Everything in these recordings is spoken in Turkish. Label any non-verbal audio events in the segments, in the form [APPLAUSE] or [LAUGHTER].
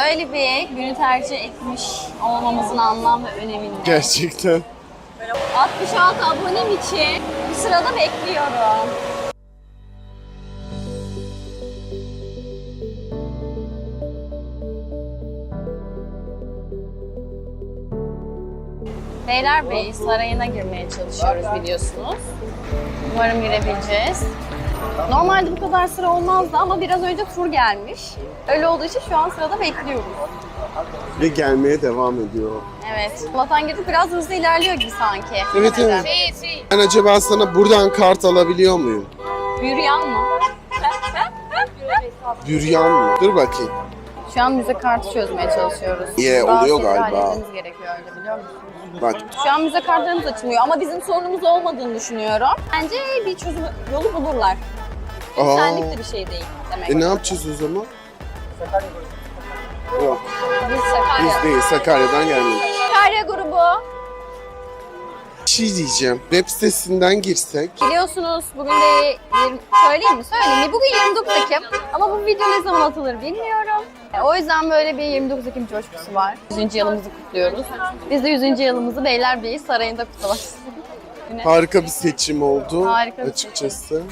Böyle bir günü tercih etmiş olmamızın anlam ve önemini. Gerçekten. 66 abonem için bu sırada bekliyorum. Beylerbeyi Sarayı'na girmeye çalışıyoruz biliyorsunuz. Umarım girebileceğiz. Normalde bu kadar sıra olmazdı ama biraz önce tur gelmiş. Öyle olduğu için şu an sırada bekliyoruz. Ve gelmeye devam ediyor. Evet. Allah'tan girdik biraz hızlı ilerliyor gibi sanki. Evet evet. Ben acaba sana buradan kart alabiliyor muyum? Yürüyen mı? Büryan mı? Dur bakayım. Şu an müze kartı çözmeye çalışıyoruz. Yeah, Bazı oluyor şeyleri galiba. halletmemiz gerekiyor öyle biliyor musunuz? Bak Şu an müze kartlarımız açılmıyor ama bizim sorunumuz olmadığını düşünüyorum. Bence bir çözüm yolu bulurlar. Aa. Senlik de bir şey değil demek. e ne yapacağız o zaman? Yok Biz Sakarya. biz değil Sakarya'dan gelmedik. Sakarya grubu. Bir şey diyeceğim. Web sitesinden girsek Biliyorsunuz bugün de 20, söyleyeyim mi? Söyleyeyim mi? Bugün 29 Ekim ama bu video ne zaman atılır bilmiyorum. E, O yüzden böyle bir 29 Ekim coşkusu var. 100. yılımızı kutluyoruz. Biz de 100. yılımızı Beylerbeyi Sarayı'nda kutlamak harika bir seçim oldu Harika bir açıkçası.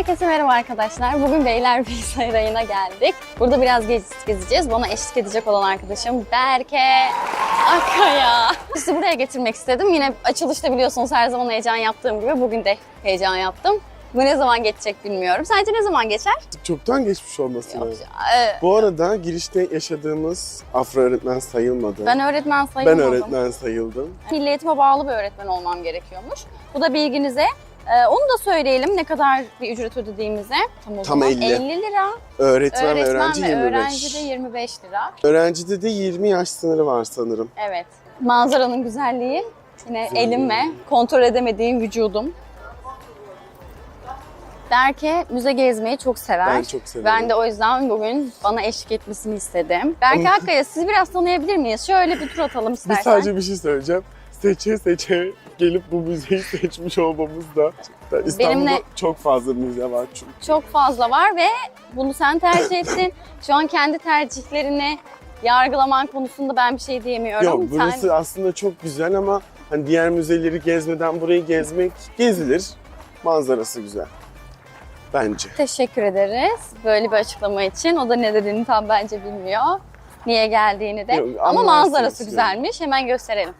Herkese merhaba arkadaşlar. Bugün Beylerbeyi Sarayı'na geldik. Burada biraz gez- gezeceğiz. Bana eşlik edecek olan arkadaşım Berke Akkaya. Sizi buraya getirmek istedim. Yine açılışta biliyorsunuz her zaman heyecan yaptığım gibi bugün de heyecan yaptım. Bu ne zaman geçecek bilmiyorum. Sence ne zaman geçer? Çoktan geçmiş olması Yok. lazım. Ee, Bu arada girişte yaşadığımız Afra öğretmen sayılmadı. Ben öğretmen Ben sayılmadım. öğretmen sayıldım. Milli Eğitim'e bağlı bir öğretmen olmam gerekiyormuş. Bu da bilginize. Ee, onu da söyleyelim ne kadar bir ücret ödediğimize. Tam, o Tam zaman 50. 50 lira. Öğretmen, ve öğrenci ve 25. öğrenci de 25 lira. Öğrencide de 20 yaş sınırı var sanırım. Evet. Manzaranın güzelliği. Yine Güzelliği. elimle kontrol edemediğim vücudum. Berke müze gezmeyi çok sever. Ben çok severim. Ben de o yüzden bugün bana eşlik etmesini istedim. Berke Akkaya sizi biraz tanıyabilir miyiz? Şöyle bir tur atalım istersen. sadece bir şey söyleyeceğim. Seçe seçe gelip bu müzeyi [LAUGHS] seçmiş olmamız da İstanbul'da Benimle- çok fazla müze var çünkü. Çok fazla var ve bunu sen tercih ettin. Şu an kendi tercihlerini yargılaman konusunda ben bir şey diyemiyorum. Yok burası Sen aslında çok güzel ama hani diğer müzeleri gezmeden burayı gezmek gezilir. Manzarası güzel. Bence. teşekkür ederiz böyle bir açıklama için. O da ne dediğini tam bence bilmiyor. Niye geldiğini de. Yok, Ama manzarası yani. güzelmiş. Hemen gösterelim.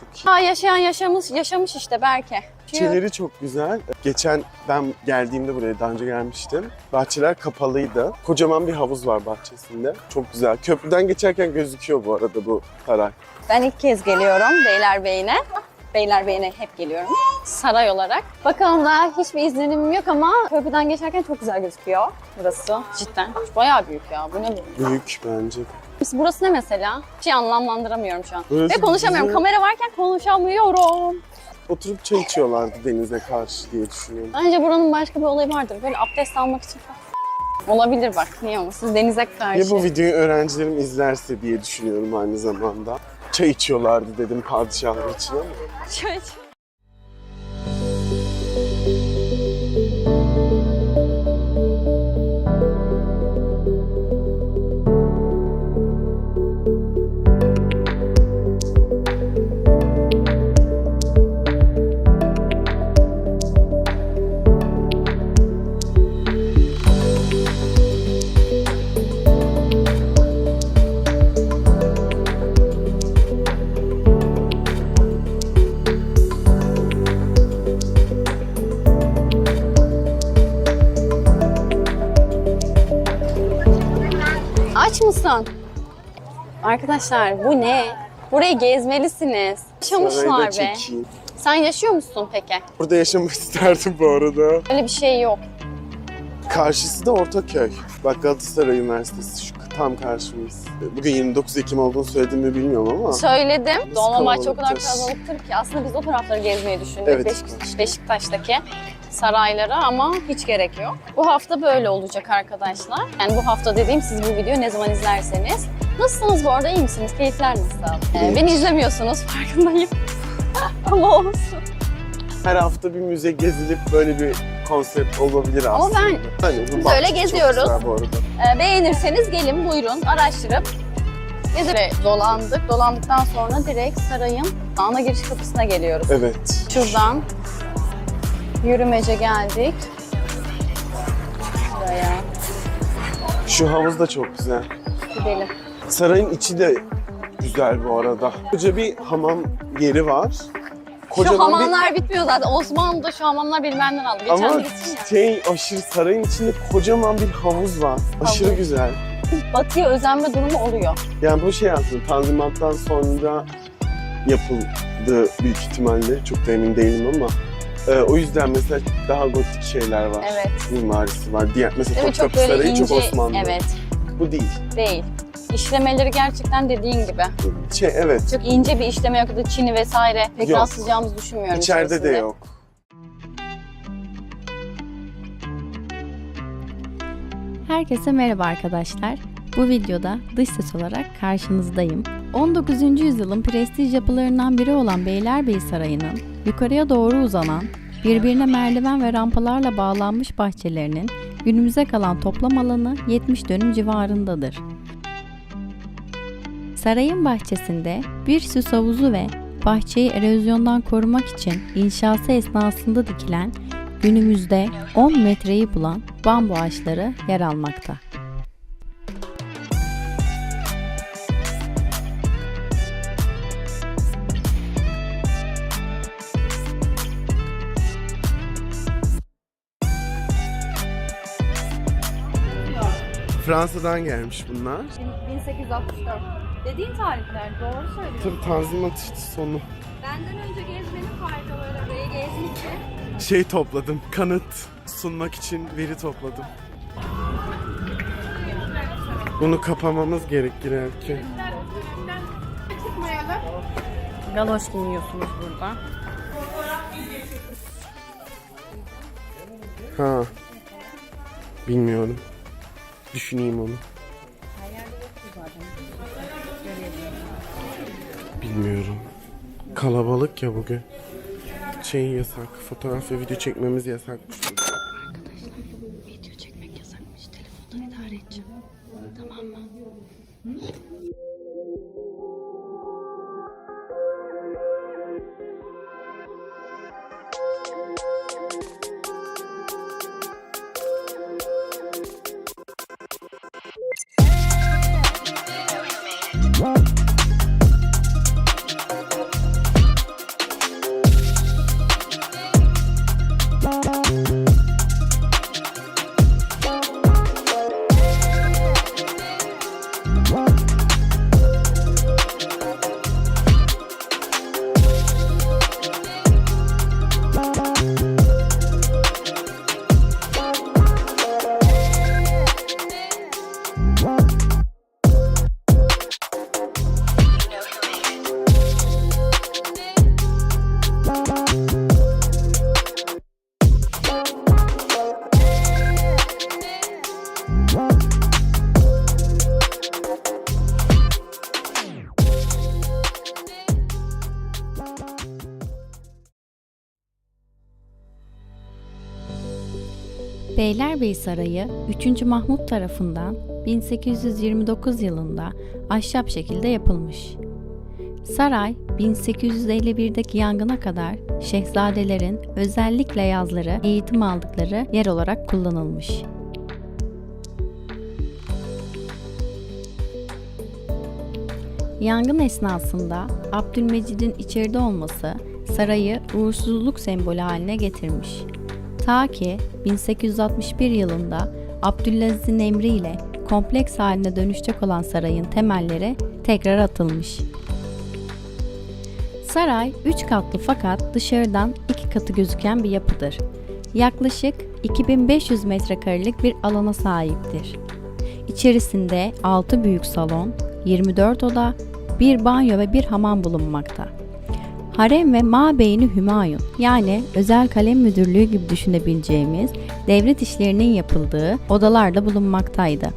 Çok iyi. Ha yaşayan yaşamış yaşamış işte Berke. Bahçeleri çok güzel. Geçen ben geldiğimde buraya daha önce gelmiştim. Bahçeler kapalıydı. Kocaman bir havuz var bahçesinde. Çok güzel. Köprüden geçerken gözüküyor bu arada bu saray. Ben ilk kez geliyorum Beylerbeyi'ne. Beylerbeyi'ne hep geliyorum. Saray olarak. Bakalım daha hiçbir izlenimim yok ama köprüden geçerken çok güzel gözüküyor burası. Cidden. Bayağı büyük ya. Bu ne bu? Büyük bence. Burası ne mesela? Şey anlamlandıramıyorum şu an. Burası Ve konuşamıyorum. bizim- Kamera varken konuşamıyorum. Oturup çay içiyorlardı denize karşı diye düşünüyorum. Bence buranın başka bir olayı vardır. Böyle abdest almak için falan. Olabilir bak. Niye olmasın? Denize karşı. Ya bu videoyu öğrencilerim izlerse diye düşünüyorum aynı zamanda. Çay içiyorlardı dedim padişahlar için ama. Şöyle- Arkadaşlar bu ne? Burayı gezmelisiniz. Yaşamışlar be. çekeyim. Sen yaşıyor musun peki? Burada yaşamak [LAUGHS] isterdim bu arada. Öyle bir şey yok. Karşısı da Ortaköy. Bak Galatasaray Üniversitesi şu tam karşımız. Bugün 29 Ekim olduğunu söylediğimi bilmiyorum ama. Söyledim. Dolmabahçe o kadar kalabalıktır ki aslında biz o tarafları gezmeyi düşündük. Evet. Beşik- Beşiktaş'taki. saraylara ama hiç gerek yok. Bu hafta böyle olacak arkadaşlar. Yani bu hafta dediğim siz bu videoyu ne zaman izlerseniz. Nasılsınız bu arada? İyi misiniz? Keyifler nasıl? Ee, beni izlemiyorsunuz [LAUGHS] farkındayım. ama olsun. Her hafta bir müze gezilip böyle bir konsept olabilir aslında. Ama ben- hani Biz öyle çok geziyoruz. güzel bu arada. Ee, beğenirseniz gelin buyurun araştırıp gezip dolandık. Dolandıktan sonra direkt sarayın ana giriş kapısına geliyoruz. Evet. Şuradan yürümece geldik. Buraya Şu havuz da çok güzel. gidelim. Sarayın içi de güzel bu arada. Koca bir hamam yeri var. Şu Kocaman hamamlar bitmiyor zaten. Osmanlı'da şu hamamlar bilmem benden aldı. bir... Geçen Ama şey aşırı sarayın içinde kocaman bir havuz var. Aşırı Havuz. güzel. Batıya özenme durumu oluyor. Yani bu şey aslında Tanzimat'tan sonra yapıldı büyük ihtimalle. Çok da emin değilim ama. e, o yüzden mesela daha gotik şeyler var. Evet. Mimarisi var. Diğer mesela Topkapı Sarayı çok Osmanlı. Evet. Bu değil. Değil. İşlemeleri gerçekten dediğin gibi. Şey evet. Çok ince bir işleme yok da çini vesaire. Pek Yok. rastlayacağımızı düşünmüyorum. İçeride de içerisinde. yok. Herkese merhaba arkadaşlar. Bu videoda dış ses olarak karşınızdayım. 19. yüzyılın prestij yapılarından biri olan Beylerbeyi Sarayı'nın yukarıya doğru uzanan, birbirine merdiven ve rampalarla bağlanmış bahçelerinin günümüze kalan toplam alanı 70 dönüm civarındadır. Sarayın bahçesinde bir süs havuzu ve bahçeyi erozyondan korumak için inşası esnasında dikilen günümüzde 10 metreyi bulan bambu ağaçları yer almakta. Fransa'dan gelmiş bunlar. 1864. Dediğin tarihler doğru söylüyorsun. Tabii Tanzimat işte sonu. Benden önce gezmenin faydaları burayı gezdikçe. Şey topladım, kanıt sunmak için veri topladım. Bunu kapamamız gerekir belki. Galoş giyiyorsunuz burada. Ha. Bilmiyorum. Düşüneyim onu. Bilmiyorum. Kalabalık ya bugün. Şey yasak, fotoğraf ve video çekmemiz yasakmış. Beylerbeyi Sarayı 3. Mahmut tarafından 1829 yılında ahşap şekilde yapılmış. Saray 1851'deki yangına kadar şehzadelerin özellikle yazları eğitim aldıkları yer olarak kullanılmış. Yangın esnasında Abdülmecid'in içeride olması sarayı uğursuzluk sembolü haline getirmiş. Ta ki 1861 yılında Abdülaziz'in emriyle kompleks haline dönüşecek olan sarayın temelleri tekrar atılmış. Saray 3 katlı fakat dışarıdan 2 katı gözüken bir yapıdır. Yaklaşık 2500 metrekarelik bir alana sahiptir. İçerisinde 6 büyük salon, 24 oda, bir banyo ve bir hamam bulunmakta. Harem ve Mabeyni Hümayun yani özel kalem müdürlüğü gibi düşünebileceğimiz devlet işlerinin yapıldığı odalarda bulunmaktaydı.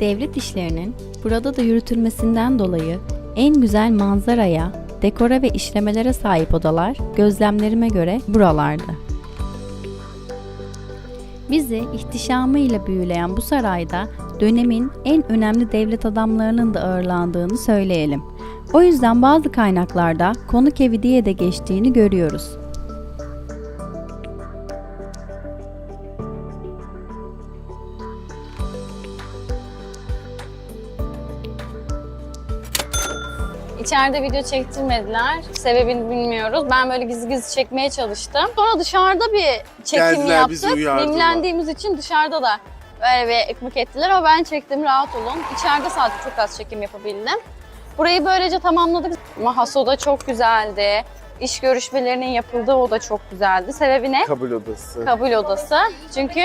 Devlet işlerinin burada da yürütülmesinden dolayı en güzel manzaraya, dekora ve işlemelere sahip odalar gözlemlerime göre buralardı. Bizi ihtişamıyla büyüleyen bu sarayda dönemin en önemli devlet adamlarının da ağırlandığını söyleyelim. O yüzden bazı kaynaklarda konuk evi diye de geçtiğini görüyoruz. İçeride video çektirmediler. Sebebini bilmiyoruz. Ben böyle gizli gizli çekmeye çalıştım. Sonra dışarıda bir çekim Geldiler, bizi yaptık. uyardılar. Mimlendiğimiz için dışarıda da böyle bir ekmek ettiler ama ben çektim rahat olun. İçeride sadece çok az çekim yapabildim. Burayı böylece tamamladık. Mahaso da çok güzeldi. İş görüşmelerinin yapıldığı oda çok güzeldi. Sebebi ne? Kabul odası. kabul odası. Çünkü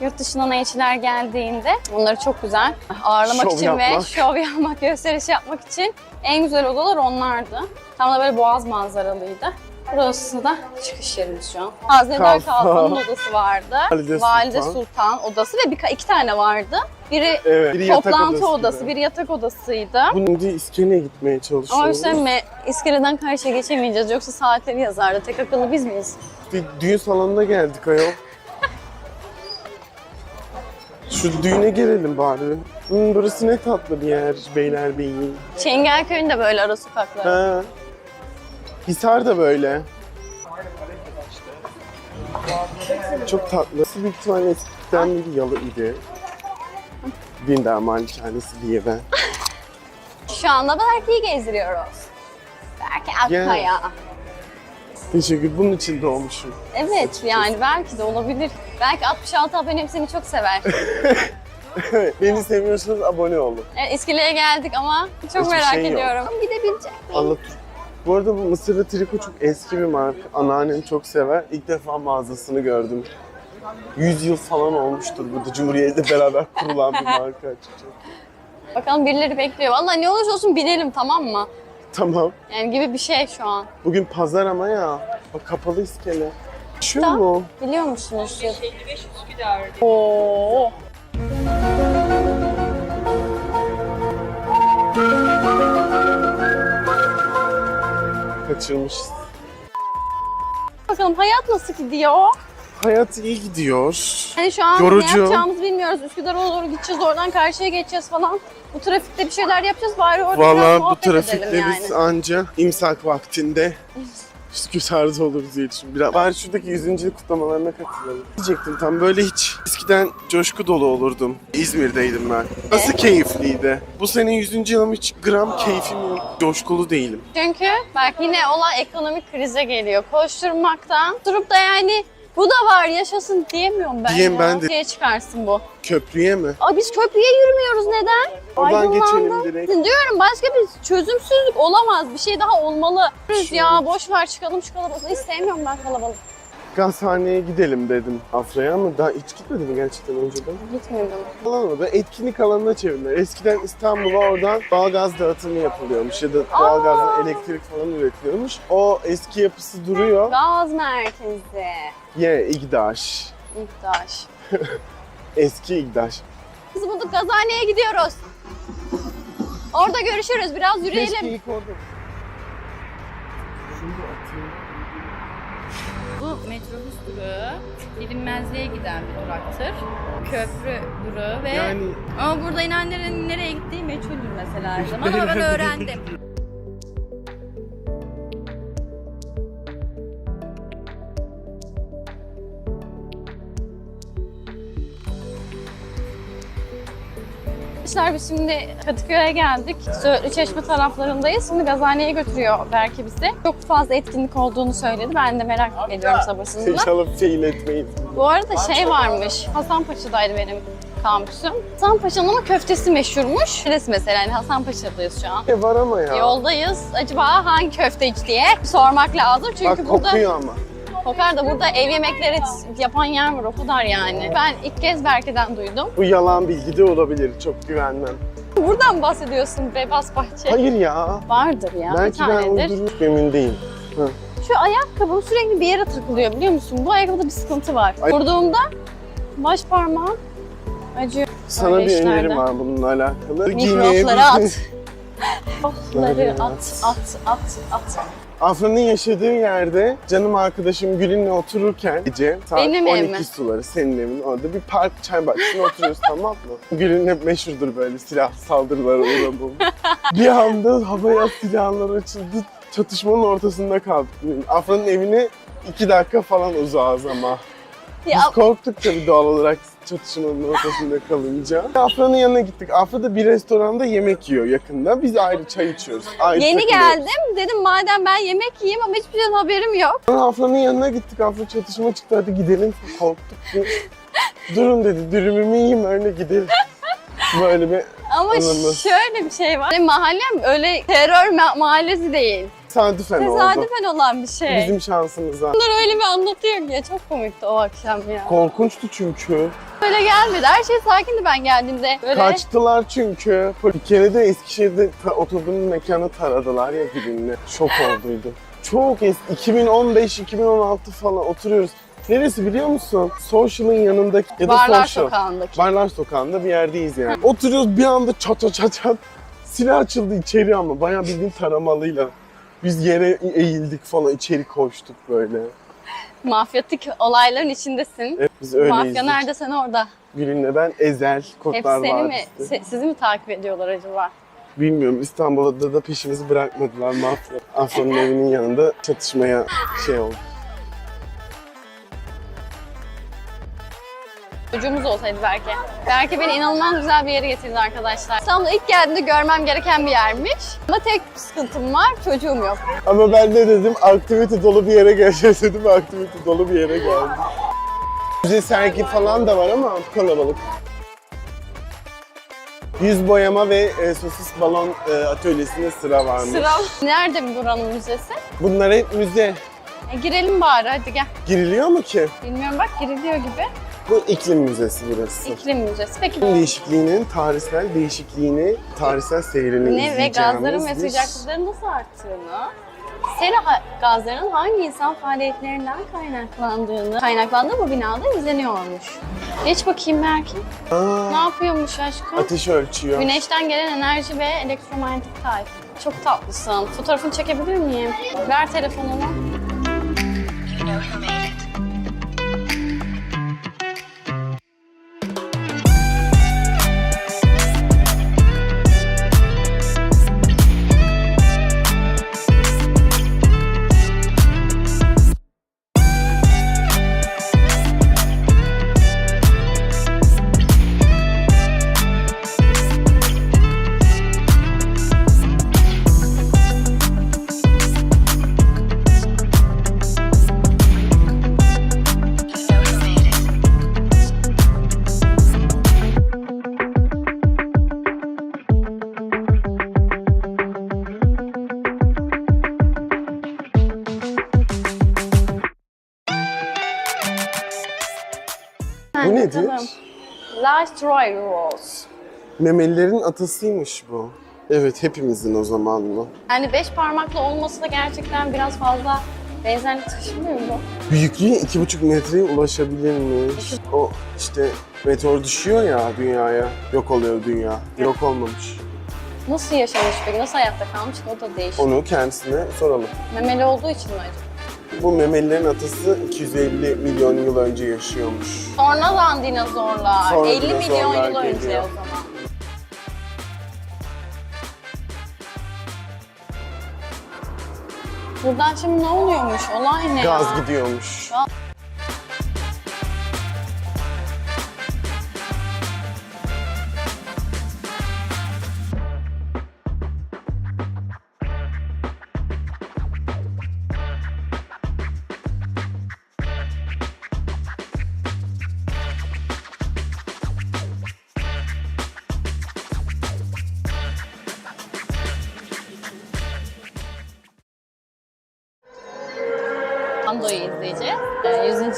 yurt dışından elçiler geldiğinde onları çok güzel ağırlamak Şov için ve yapmak. şov yapmak, gösteriş yapmak için en güzel odalar onlardı. Tam da böyle boğaz manzaralıydı. Burası da çıkış yerimiz şu an. Kalfa. Kalfa'nın odası vardı. Valide Valide Sultan. Sultan odası ve bir, iki tane vardı. Biri Evet. Biri toplantı odası, odası, biri yatak odasıydı. Bunun diye iskeleye gitmeye Ama çalışıyoruz. şey mi? İskeleden karşıya geçemeyeceğiz. Yoksa saatleri yazardı. Tek akıllı biz miyiz? Bir düğün salonuna geldik ayol. Şu düğüne gelelim bari. Hmm, burası ne tatlı bir yer Beylerbeyi. Çengelköy'ün de böyle ara sokakları. Ha. Hisar da böyle. Çok tatlı. Büyük ihtimalle eskiden bir yalı idi. Dindar malikanesi diye ben. Şu anda Berke'yi gezdiriyoruz. Berke Ya. Akkaya. Teşekkür. Bunun için doğmuşum. Evet yani belki de olabilir. Belki 66 abonem seni çok sever. [LAUGHS] Beni seviyorsanız abone olun. Evet, İskele'ye geldik ama çok Hiçbir merak şey ediyorum. Gidebilecek Anlat. Bu arada bu Mısırlı triko çok eski bir marka. Anneannem çok sever. İlk defa mağazasını gördüm. 100 yıl falan olmuştur burada Cumhuriyet'le beraber kurulan bir marka açıkçası. Bakalım birileri bekliyor. Vallahi ne olursa olsun binelim tamam mı? Tamam. Yani gibi bir şey şu an. Bugün pazar ama ya. Bak kapalı iskele. Şu mu? Biliyor musunuz? 55 Oo. Kaçırmışız. Bakalım hayat nasıl gidiyor? Hayat iyi gidiyor. Hani şu an Yorucu. ne yapacağımızı bilmiyoruz. Üsküdar'a doğru gideceğiz, oradan karşıya geçeceğiz falan. Bu trafikte bir şeyler yapacağız bari orada biraz Vallahi bu muhabbet trafikte edelim yani. biz anca imsak vaktinde Üsküdar'da oluruz diye düşünüyorum. Biraz bari şuradaki 100. yıl kutlamalarına katılalım. Diyecektim tam böyle hiç eskiden coşku dolu olurdum. İzmir'deydim ben. Nasıl keyifliydi. Bu sene 100. yılım hiç gram keyfim yok. Coşkulu değilim. Çünkü belki yine olan ekonomik krize geliyor. Koşturmaktan durup da yani bu da var yaşasın diyemiyorum ben Diyeyim ya. ben de. Şeye çıkarsın bu. Köprüye mi? Aa, biz köprüye yürümüyoruz neden? Oradan geçelim direkt. Diyorum başka bir çözümsüzlük olamaz. Bir şey daha olmalı. Şu- Ya boş ver çıkalım kalabalığı. Hiç sevmiyorum ben kalabalık. Gazhane'ye gidelim dedim Afra'ya ama daha hiç gitmedi mi gerçekten önceden? Gitmiyordum. Falan oldu. Etkinlik alanına çevirdiler. Eskiden İstanbul'a oradan doğalgaz dağıtımı yapılıyormuş ya da doğalgazdan elektrik falan üretiliyormuş. O eski yapısı duruyor. Gaz merkezi. Ye İgdaş. İhtaç. [LAUGHS] Eski İgdaş. Biz bulduk gazhaneye gidiyoruz. Orada görüşürüz. Biraz Keşke yürüyelim. ilk orada. Metrobüs durağı bilinmezliğe giden bir duraktır. Köprü durağı ve Yani ama burada inenlerin nereye gittiği meçhuldür mesela her zaman ama ben öğrendim. Arkadaşlar biz şimdi Kadıköy'e geldik. Söğütlü Çeşme taraflarındayız. Şimdi gazhaneye götürüyor belki bizi. Çok fazla etkinlik olduğunu söyledi. Ben de merak ediyorum sabırsızlıkla. inşallah fail etmeyiz. Bu arada şey varmış. Hasanpaşa'daydı benim kampüsüm. Hasanpaşa'nın ama köftesi meşhurmuş. Neresi mesela? Yani Hasanpaşa'dayız şu an. E var ama ya. Yoldayız. Acaba hangi köfteci diye sormak lazım. Çünkü Bak burada kokuyor ama. Kokar da burada ev yemekleri yapan yer var o kadar yani. Ben ilk kez Berke'den duydum. Bu yalan bilgi de olabilir. Çok güvenmem. Buradan bahsediyorsun Bebas Bahçe. Hayır ya. Vardır ya bir Belki ben tanedir. uydurmuş emin değilim. Şu ayakkabım sürekli bir yere takılıyor biliyor musun? Bu ayakkabıda bir sıkıntı var. Ay- Vurduğumda baş parmağım acıyor. Sana Öyle bir önerim işlerde. var bununla alakalı. Mikropları at. [LAUGHS] Mikropları at, at, at, at. Afra'nın yaşadığı yerde canım arkadaşım Gül'ünle otururken gece saat Benim 12 evime. suları senin evin orada bir park çay bahçesinde oturuyoruz [LAUGHS] tamam mı? Gül'ün hep meşhurdur böyle silah saldırılara [LAUGHS] uğramam. bir anda havaya silahlar açıldı. Çatışmanın ortasında kaldık. Afra'nın evine iki dakika falan uzağız ama. Ya Biz korktuk tabii doğal olarak çatışmanın ortasında kalınca. Afra'nın yanına gittik. Afra da bir restoranda yemek yiyor yakında. Biz ayrı çay içiyoruz. Ayrı yeni takılıyoruz. geldim. Dedim madem ben yemek yiyeyim ama hiçbir şeyden haberim yok. Sonra Afra'nın yanına gittik. Afra çatışma çıktı hadi gidelim. Korktuk. [LAUGHS] Durun dedi dürümümü yiyeyim öyle gidelim. Böyle bir Ama Anladım. şöyle bir şey var. Benim mahallem öyle terör ma- mahallesi değil. Tesadüfen oldu. Tesadüfen olan bir şey. Bizim şansımıza. Bunlar öyle bir anlatıyor ki çok komikti o akşam ya. Korkunçtu çünkü. Böyle gelmedi. Her şey sakindi ben geldiğimde. Böyle Kaçtılar çünkü. Bir kere de Eskişehir'de ta- oturduğumuz mekanı taradılar ya birbirine. Şok [LAUGHS] olduydu. Çok eski. 2015-2016 falan oturuyoruz. Neresi biliyor musun? Social'ın yanındaki ya da Barlar Social. Sokağı'ndaki. Barlar Sokağı'nda bir yerdeyiz yani. Oturuyoruz bir anda çat çat çat çat. Silah açıldı içeri ama bayağı bildiğin taramalıyla. Biz yere eğildik falan içeri koştuk böyle. Mafyatik olayların içindesin. Evet, biz öyleyiz. Mafya nerede sen orada. Gül'ünle ben Ezel, Hep Kurtlar seni mi, se- sizi mi takip ediyorlar acaba? Bilmiyorum İstanbul'da da peşimizi bırakmadılar mafya. Afron'un [LAUGHS] evinin yanında çatışmaya şey oldu. Çocuğumuz olsaydı belki. Belki beni inanılmaz güzel bir yere getirdi arkadaşlar. İstanbul'a ilk geldiğimde görmem gereken bir yermiş. Ama tek sıkıntım var, çocuğum yok. Ama ben ne dedim? Aktivite dolu bir yere geleceğiz dedim. Aktivite dolu bir yere geldim. Müze sergi falan da var ama kalabalık. Yüz boyama ve e, sosis balon e, atölyesinde sıra varmış. Sıra nerede buranın müzesi? Bunlar hep müze. E, girelim bari hadi gel. Giriliyor mu ki? Bilmiyorum bak giriliyor gibi. Bu iklim müzesi burası. İklim müzesi. Peki İklim değişikliğinin tarihsel değişikliğini, tarihsel seyrini ne ve gazların ve izleyeceğimiz bir- sıcaklıkların nasıl arttığını, sera ha- gazlarının hangi insan faaliyetlerinden kaynaklandığını, kaynaklandığı bu binada izleniyormuş. Geç bakayım Berkin. Aa, Ne yapıyormuş aşkım? ateş ölçüyor. Güneşten gelen enerji ve elektromanyetik tayf. Çok tatlısın. Fotoğrafını çekebilir miyim? Ver telefonumu. Last Roy Rose. Memelilerin atasıymış bu. Evet hepimizin o zaman mı? Yani beş parmaklı olması da gerçekten biraz fazla benzerlik taşımıyor mu? Büyüklüğü iki buçuk metreye ulaşabilirmiş. O işte meteor düşüyor ya dünyaya. Yok oluyor dünya. Yok olmamış. Nasıl yaşamış peki? Nasıl hayatta kalmış? O da değişik. Onu kendisine soralım. Memeli olduğu için mi acaba? Bu memelilerin atası 250 milyon yıl önce yaşıyormuş. Sonradan dinozorlar. Sonra 50 milyon dinozorlar yıl önce geliyor. o zaman. Buradan şimdi ne oluyormuş? Olay ne Gaz ya? gidiyormuş. Ando'yu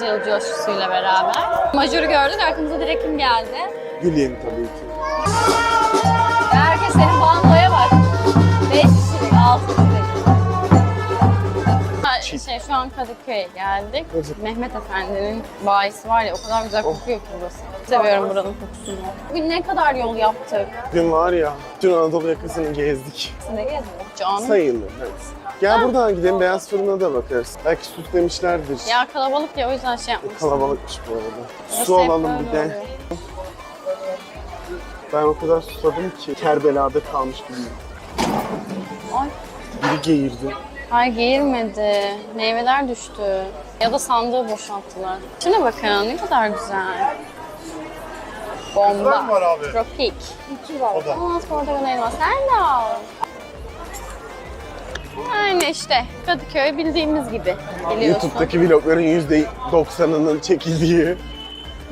20. yıl coşkusuyla beraber. Majör'ü gördük, arkamıza direkt kim geldi? Güleyim tabii ki. Ve herkes senin bandoya bak. 5 kişilik, 6 kişilik. Şey, şu an Kadıköy'e geldik. Evet. Mehmet Efendi'nin bahisi var ya o kadar güzel oh. kokuyor ki burası. Seviyorum buranın kokusunu. Bugün ne kadar yol yaptık? Dün var ya, dün Anadolu yakasını gezdik. Ne gezdin? Cami. Sayılır, evet. Gel buradan gidelim, Beyaz Fırın'a da bakarız. Belki süslemişlerdir. Ya kalabalık ya o yüzden şey yapmıştım. Kalabalıkmış bu arada. Burası Su hep alalım böyle bir de. oluyor. Ben o kadar susadım ki Kerbela'da kalmış gibiyim. Ay. Biri geğirdi. Ay geğirmedi. Meyveler düştü. Ya da sandığı boşalttılar. Şuna bakın ne kadar güzel. Bomba. var abi? Tropik. O da. Aa, portakal elma. Sen de al. Yani işte Kadıköy bildiğimiz gibi. Biliyorsun. YouTube'daki vlogların %90'ının çekildiği.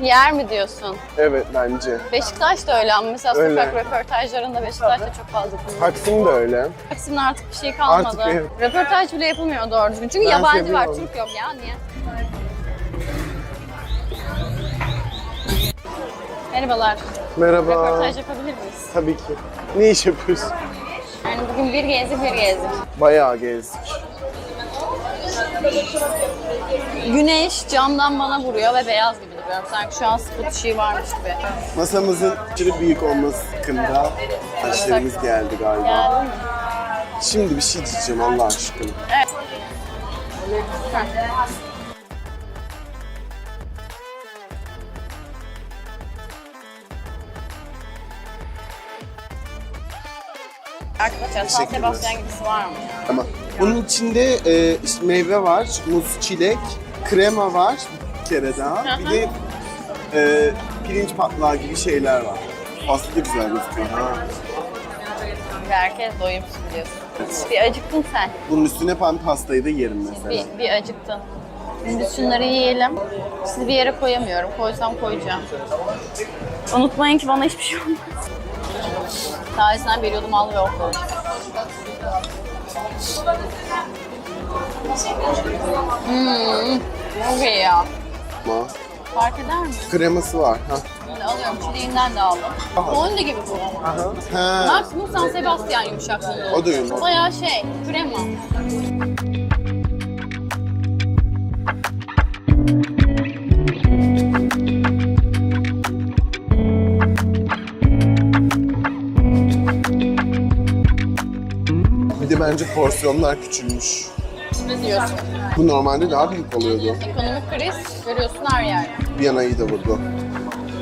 Yer mi diyorsun? Evet bence. Beşiktaş da öyle ama mesela Öyle. sokak röportajlarında Beşiktaş'ta çok fazla kullanılıyor. Taksim de öyle. Taksim'de artık bir şey kalmadı. Artık evet. Röportaj bile yapılmıyor doğru düzgün. Çünkü Ben yabancı var, seviyorum. Türk yok ya. Niye? Merhabalar. Merhaba. Röportaj yapabilir miyiz? Tabii ki. Ne iş yapıyorsun? Yani bugün bir gezdik, bir gezdik. Bayağı gezdik. Güneş camdan bana vuruyor ve beyaz gibi duruyorum. Sanki şu an spot ışığı varmış gibi. Masamızın aşırı büyük olması hakkında taşlarımız geldi galiba. Geldi mi? Şimdi bir şey diyeceğim Allah aşkına. Evet. Heh. Arkadaşlar San Teşekkür Sebastian ederiz. gibisi var mı? Ama bunun içinde e, işte meyve var, muz, çilek, krema var bir kere daha. Bir de e, pirinç patlağı gibi şeyler var. Aslında güzel gözüküyor. Ha. Herkes doyumsuz biliyorsun. Bir acıktın sen. Bunun üstüne pan pastayı da yerim mesela. Bir, bir acıktın. Biz de şunları yiyelim. Sizi bir yere koyamıyorum. Koysam koyacağım. Unutmayın ki bana hiçbir şey olmaz. Sayesinden veriyordum al ve oku. Hmm, çok iyi ya. Ama Fark eder mi? kreması var. Ha. Böyle alıyorum, çileğinden de aldım. Honda gibi bu. Ha. Maksimum San Sebastian yumuşaklığında. O da yumuşak. Bayağı şey, krema. Bence porsiyonlar küçülmüş. Ne diyorsun? Bu normalde daha büyük oluyordu. Ekonomik kriz görüyorsun her yerde. Viyana'yı da vurdu.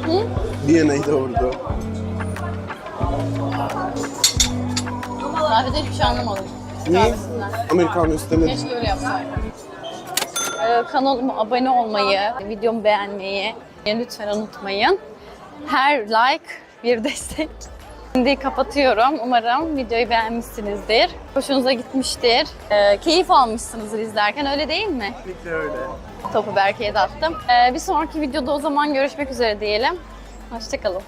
Hı? Viyana'yı da vurdu. Kahvede hiçbir şey anlamadım. Niye? Kahvesinden. Amerikanı istemedim. Keşke öyle yapsaydım. Ee, kanalıma abone olmayı, videomu beğenmeyi lütfen unutmayın. Her like bir destek. Şimdi kapatıyorum. Umarım videoyu beğenmişsinizdir. Hoşunuza gitmiştir. Ee, keyif almışsınızdır izlerken öyle değil mi? Kesinlikle öyle. Topu Berke'ye de attım. Ee, bir sonraki videoda o zaman görüşmek üzere diyelim. Hoşçakalın.